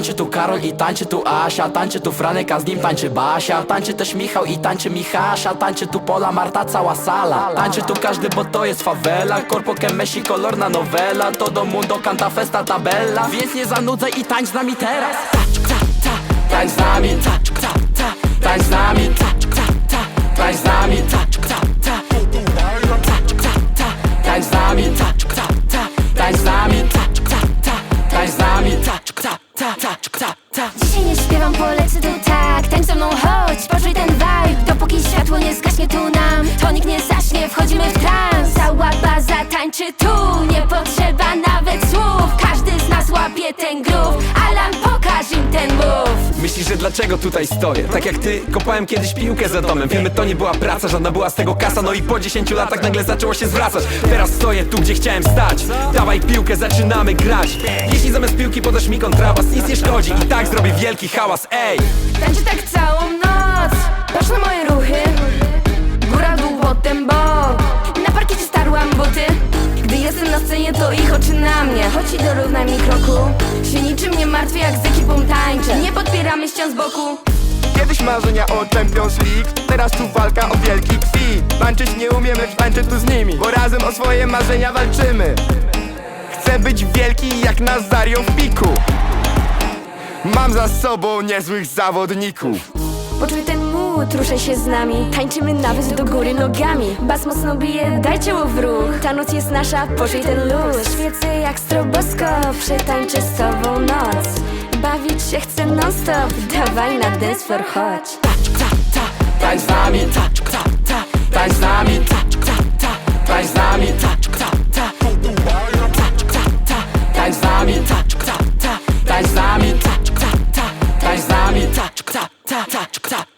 Tańczy tu Karol i tańczy tu Asia Tańczy tu Franek, a z nim tańczy Basia. Tańczy też Michał i tańczy Michasia Tańczy tu Pola, Marta, cała sala. Tańczy tu każdy, bo to jest fawela. Corpo que Messi, kolorna nowela. Todo mundo canta festa tabella. Więc nie zanudzaj i tańcz z nami teraz. Tacz, ta, ta, Tańcz z nami. Tacz, Dzisiaj nie śpiewam, polecę tu tak. Tańcz ze mną, chodź, poczuj ten vibe. Dopóki światło nie zgaśnie tu nam To nikt nie zaśnie, wchodzimy w trans. Cała baza tańczy tu. Nie potrzeba nawet słów. Każdy z nas łapie ten groove Myślisz, że dlaczego tutaj stoję? Tak jak ty, kopałem kiedyś piłkę za domem. Wiemy, to nie była praca, żadna była z tego kasa. No i po 10 latach nagle zaczęło się zwracać. Teraz stoję tu, gdzie chciałem stać. Dawaj piłkę, zaczynamy grać. Jeśli zamiast piłki podasz mi kontrabas Nic nie szkodzi, i tak zrobię wielki hałas Ej! Tańczy tak całą noc. Patrz na moje ruchy. Góra, dół, potem bok. Na parkiecie starłam buty. Gdy jestem na scenie, to ich oczy na mnie. Choć i dorównaj mi kroku. Się niczym nie martwię, jak z ekipą tańczę. Nie podpieramy ścian z boku. Kiedyś marzenia o Champions League Teraz tu walka o wielki kwit Tańczyć nie umiem, lecz tańczę tu z nimi Bo razem o swoje marzenia walczymy. Chcę być wielki jak Nazario w piku. Mam za sobą niezłych zawodników. Poczuj ten szkoły truszę się z nami. Tańczymy nawet do góry nogami. Bas mocno bije, dajcie łów ruch. Ta noc jest nasza, poczuj ten luz. Świecę jak strobosko, przetańczę z tobą noc. Bawić się chcę non stop, dawaj na dance floor, chodź. Taczk, ta, ta, tań z nami Taczk, ta, ta, tań z nami Taczk, ta, ta, tań z nami Taczk, ta, ta, taczk, ta, ta, z nami Taczk, ta, ta, tań z nami Taczk, ta, ta, tań z nami Taczk, ta, ta, taczk, ta.